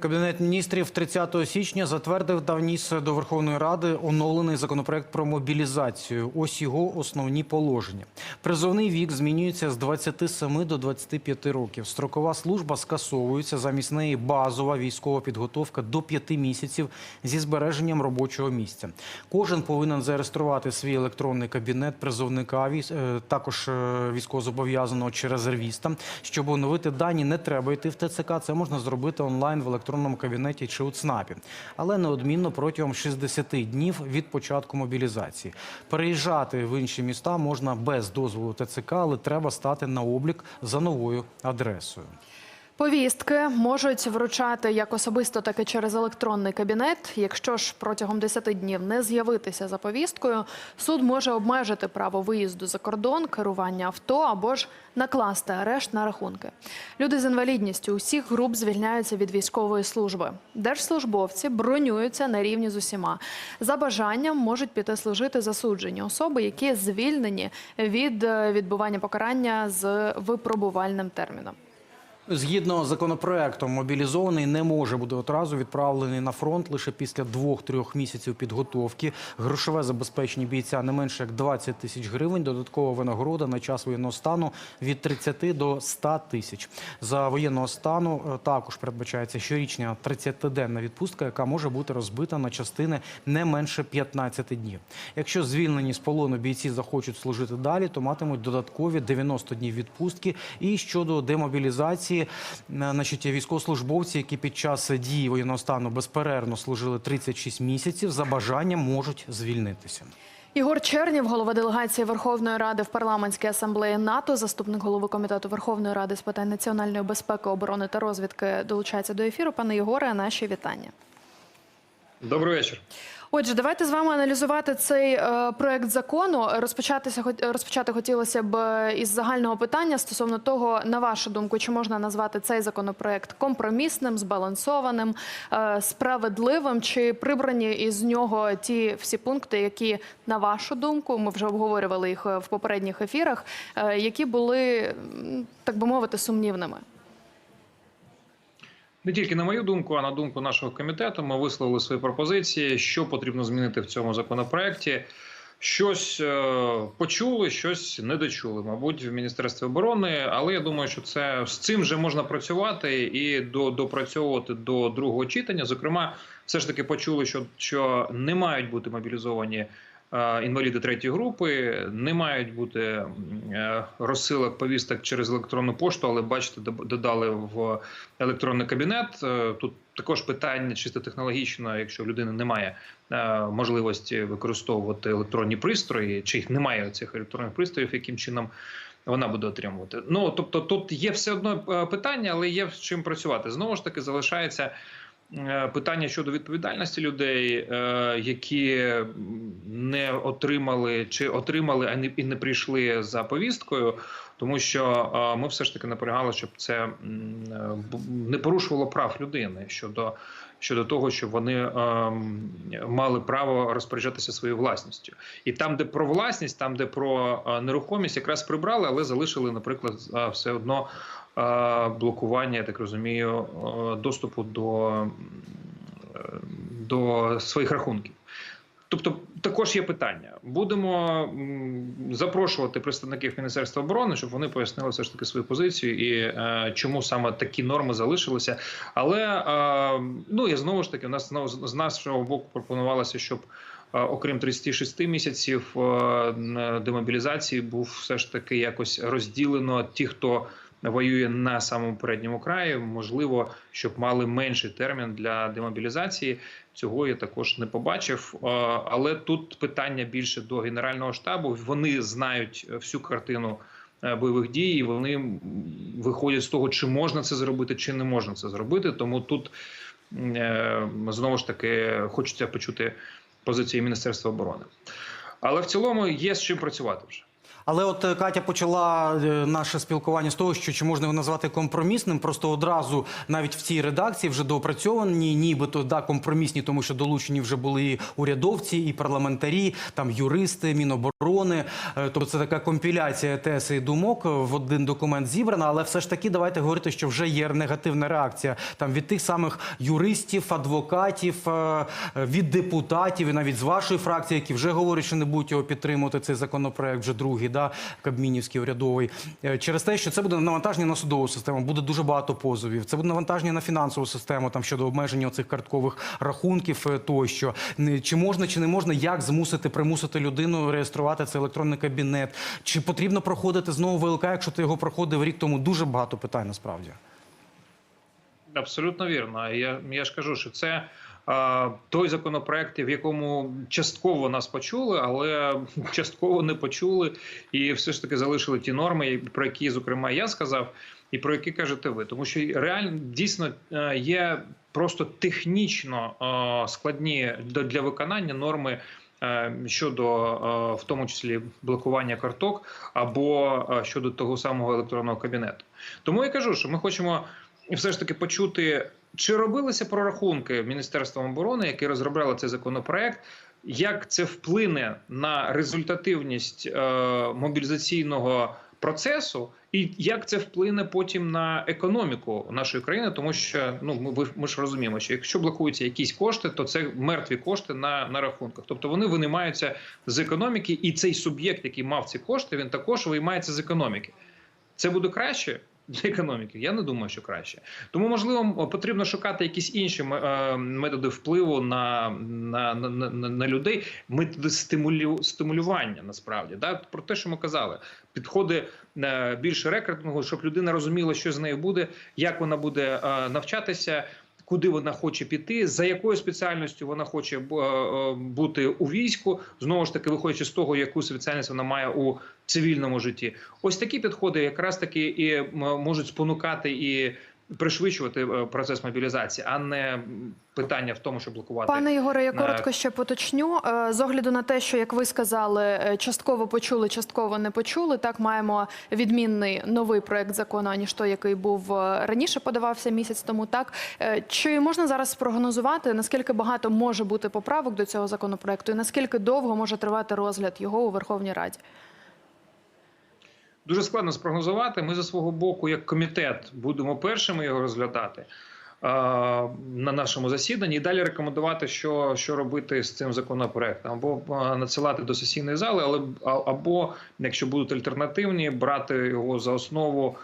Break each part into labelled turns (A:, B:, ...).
A: Кабінет міністрів 30 січня затвердив та вніс до Верховної Ради оновлений законопроект про мобілізацію. Ось його основні положення. Призовний вік змінюється з 27 до 25 років. Строкова служба скасовується. Замість неї базова військова підготовка до 5 місяців зі збереженням робочого місця. Кожен повинен зареєструвати свій електронний кабінет призовника, е, також е, військовозобов'язаного чи резервіста. Щоб оновити дані, не треба йти в ТЦК. Це можна зробити онлайн в електронному кабінеті чи у ЦНАПі, але неодмінно протягом 60 днів від початку мобілізації. Переїжджати в інші міста можна без дозволу ТЦК, але треба стати на облік за новою адресою.
B: Повістки можуть вручати як особисто, так і через електронний кабінет. Якщо ж протягом 10 днів не з'явитися за повісткою, суд може обмежити право виїзду за кордон, керування авто або ж накласти арешт на рахунки. Люди з інвалідністю усіх груп звільняються від військової служби. Держслужбовці бронюються на рівні з усіма. За бажанням можуть піти служити засуджені особи, які звільнені від е, відбування покарання з випробувальним терміном.
A: Згідно з законопроектом, мобілізований не може бути одразу відправлений на фронт лише після двох-трьох місяців підготовки. Грошове забезпечення бійця не менше як 20 тисяч гривень. Додаткова винагорода на час воєнного стану від 30 до 100 тисяч. За воєнного стану е, також передбачається щорічна 30-денна відпустка, яка може бути розбита на частини не менше 15 днів. Якщо звільнені з полону бійці захочуть служити далі, то матимуть додаткові 90 днів відпустки. І щодо демобілізації, е, значить, військовослужбовці, які під час дії воєнного стану безперервно служили 36 місяців, за бажанням можуть звільнитися.
B: Ігор Чернів, голова делегації Верховної Ради в парламентській асамблеї НАТО, заступник голови комітету Верховної Ради з питань національної безпеки, оборони та розвідки, долучається до ефіру. Пане Єгоре, наші вітання.
C: Добрий вечір.
B: Отже, давайте з вами аналізувати цей е, проект закону. Розпочатися розпочати хотілося б е, із загального питання стосовно того, на вашу думку, чи можна назвати цей законопроект компромісним, збалансованим, е, справедливим, чи прибрані із нього ті всі пункти, які на вашу думку, ми вже обговорювали їх в попередніх ефірах, які були так би мовити сумнівними.
C: Не тільки на мою думку, а на думку нашого комітету. Ми висловили свої пропозиції, що потрібно змінити в цьому законопроекті. Щось е, почули, щось не дочули, мабуть, в міністерстві оборони. Але я думаю, що це з цим вже можна працювати і до, допрацьовувати до другого читання. Зокрема, все ж таки почули, що, що не мають бути мобілізовані інваліди третьої групи, не мають бути е, розсилок повісток через електронну пошту, але бачите, додали в електронний кабінет. Е, Тут також питання чисто технологічно, якщо в людини немає е, можливості використовувати електронні пристрої, чи їх немає цих електронних пристроїв, яким чином вона буде отримувати. Ну тобто, тут є все одно е, питання, але є з чим працювати. Знову ж таки, залишається. Е, Питання щодо відповідальності людей, е, які не отримали чи отримали, а і не прийшли за повісткою, тому що е, ми все ж таки наполягали, щоб це е, не порушувало прав людини щодо, щодо того, щоб вони ем, мали право розпоряджатися своєю власністю. І там, де про власність, там, де про е, нерухомість, якраз прибрали, але залишили, наприклад, е, все одно е, блокування, я так розумію, е, доступу до, е, до своїх рахунків. Тобто також є питання. Будемо запрошувати представників Міністерства оборони, щоб вони пояснили все ж таки свою позицію і е, чому саме такі норми залишилися. Але е, ну і знову ж таки, у нас з з нашого боку пропонувалося, щоб е, окрім 36 місяців е, демобілізації був все ж таки якось розділено ті, хто воює на самому передньому краї. Можливо, щоб мали менший термін для демобілізації. Цього я також не побачив. Е, Але тут питання більше до генерального штабу. Вони знають всю картину е, бойових дій. і Вони виходять з того, чи можна це зробити, чи не можна це зробити. Тому тут е, знову ж таки хочеться почути позиції Міністерства оборони. Але в цілому є з чим працювати вже.
A: Але от е, Катя почала е, наше спілкування з того, що чи можна його назвати компромісним, просто одразу навіть в цій редакції вже доопрацьовані, нібито да компромісні, тому що долучені вже були і урядовці, і парламентарі, там юристи, міноборони. Е, Тобто це така компіляція тез і думок в один документ зібрана. Але все ж таки давайте говорити, що вже є негативна реакція там від тих самих юристів, адвокатів, від депутатів і навіть з вашої фракції, які вже говорять, що не будуть його підтримувати цей законопроект, вже другий, да, Кабмінівський урядовий, Е, через те, що це буде навантаження на судову систему, буде дуже багато позовів. Це буде навантаження на фінансову систему там щодо обмеження цих карткових рахунків е, тощо. Чи можна, чи не можна, як змусити примусити людину реєструвати цей електронний кабінет? Чи потрібно проходити знову ВЛК, якщо ти його проходив рік тому? Дуже багато питань насправді.
C: Абсолютно вірно. Я, я ж кажу, що це той законопроект, в якому частково нас почули, але частково не почули, і все ж таки залишили ті норми, про які, зокрема, я сказав, і про які кажете ви. Тому що реально дійсно е, є просто технічно е, складні для виконання норми. е, Щодо в тому числі блокування карток або щодо того самого електронного кабінету, тому я кажу, що ми хочемо все ж таки почути, чи робилися прорахунки Міністерством оборони, які розробляли цей законопроект, як це вплине на результативність е, мобілізаційного процесу, і як це вплине потім на економіку нашої країни, тому що ну ми, ми ж розуміємо, що якщо блокуються якісь кошти, то це мертві кошти на, на рахунках. Тобто вони винаймаються з економіки, і цей суб'єкт, який мав ці кошти, він також виймається з економіки. Це буде краще для економіки? Я не думаю, що краще. Тому можливо потрібно шукати якісь інші е, методи впливу на, на, на, на, на людей, методи стимулю, стимулювання насправді. Да? Про те, що ми казали, підходи е, більше рекрутингу, щоб людина розуміла, що з нею буде, як вона буде е, навчатися. Куди вона хоче піти, за якою спеціальністю вона хоче е, бути у війську, знову ж таки, виходячи з того, яку спеціальність вона має у цивільному житті. Ось такі підходи якраз таки і можуть спонукати і пришвидшувати е, процес мобілізації, а не питання в тому, щоб блокувати.
B: Пане Ігоре, я
C: на-
B: коротко ще поточню. Е, З огляду на те, що як ви сказали, е, частково почули, частково не почули. Так маємо відмінний новий проект закону, аніж той, який був раніше, подавався місяць тому. Так чи можна зараз спрогнозувати, наскільки багато може бути поправок до цього законопроекту, і наскільки довго може тривати розгляд його у Верховній Раді?
C: Дуже складно спрогнозувати. Ми за свого боку, як комітет, будемо першими його розглядати е, на нашому засіданні і далі рекомендувати, що, що робити з цим законопроектом, або е, надсилати до сесійної зали, але або, якщо будуть альтернативні, брати його за основу,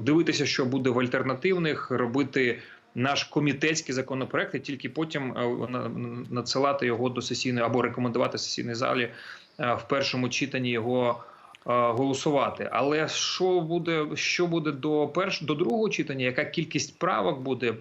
C: дивитися, що буде в альтернативних, робити. Наш комітетський законопроект, і тільки потім е, на- надсилати його до сесійної або рекомендувати сесійній залі в першому читанні його голосувати. Але що буде, що буде до перш до другого читання? Яка кількість правок буде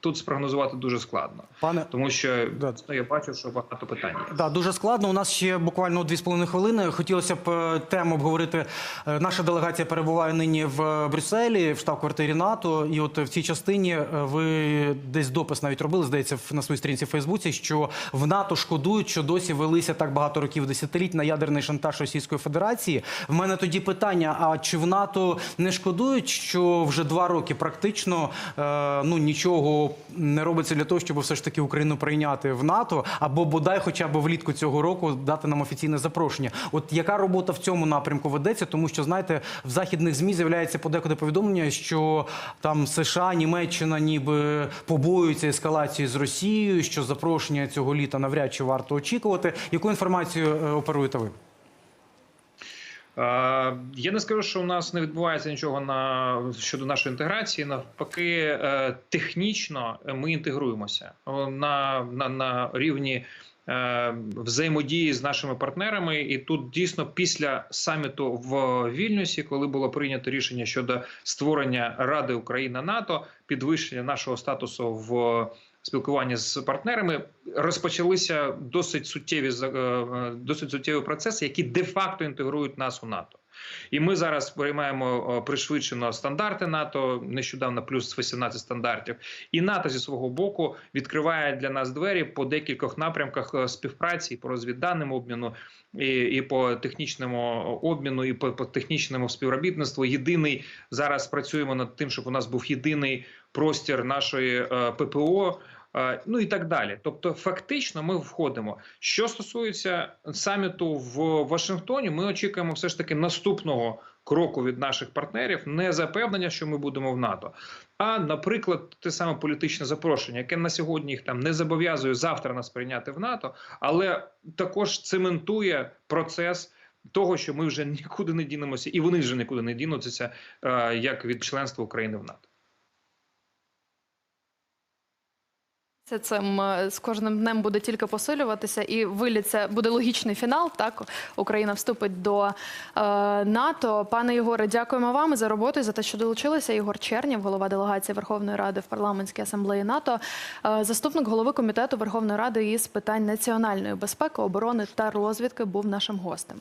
C: тут спрогнозувати дуже складно,
A: Пане
C: тому що
A: Да.
C: ну, я бачу, що багато питань. є.
A: Да, дуже складно. У нас ще буквально дві з половиною хвилини. Хотілося б е, тему обговорити. Е, Наша делегація перебуває нині в Брюсселі, в штаб-квартирі НАТО. І от в цій частині е, ви десь допис навіть робили, здається, на своїй сторінці в Фейсбуці, що в НАТО шкодують, що досі велися так багато років десятиліть на ядерний шантаж Російської Федерації. В мене тоді питання: а чи в НАТО не шкодують, що вже два роки практично е, ну нічого не робиться для того, щоб все ж таки Україну прийняти в НАТО, або бодай, хоча б влітку цього року дати нам офіційне запрошення? От яка робота в цьому напрямку ведеться? Тому що знаєте, в західних змі з'являється подекуди повідомлення, що там США, Німеччина ніби побоюються ескалації з Росією, що запрошення цього літа навряд чи варто очікувати. Яку інформацію е, оперуєте ви?
C: Е, Я не скажу, що у нас не відбувається нічого на щодо нашої інтеграції. Навпаки, е, технічно ми інтегруємося на, на, на рівні. е, Взаємодії з нашими партнерами, і тут дійсно після саміту в Вільнюсі, коли було прийнято рішення щодо створення Ради Україна НАТО, підвищення нашого статусу в спілкуванні з партнерами, розпочалися досить суттєві е, е, досить суттєві процеси, які де-факто інтегрують нас у НАТО. І ми зараз приймаємо е, пришвидшено стандарти НАТО, нещодавно плюс 18 стандартів. І НАТО зі свого боку відкриває для нас двері по декількох напрямках е, співпраці по розвідданим обміну, і, і по технічному обміну, і по, по технічному співробітництву. Єдиний зараз працюємо над тим, щоб у нас був єдиний простір нашої е, ППО. Ну і так далі. Тобто, фактично, ми входимо. Що стосується саміту в Вашингтоні, ми очікуємо все ж таки наступного кроку від наших партнерів, не запевнення, що ми будемо в НАТО, а, наприклад, те саме політичне запрошення, яке на сьогодні їх там не зобов'язує завтра нас прийняти в НАТО, але також цементує процес. Того, що ми вже нікуди не дінемося, і вони вже нікуди не дінуться, як від членства України в НАТО.
B: Це цим з кожним днем буде тільки посилюватися, і виліться буде логічний фінал. Так Україна вступить до е, НАТО. Пане Єгоре, дякуємо вам за роботу і за те, що долучилися. Ігор Чернєв, голова делегації Верховної Ради в парламентській асамблеї НАТО, е, заступник голови комітету Верховної Ради із питань національної безпеки, оборони та розвідки, був нашим гостем.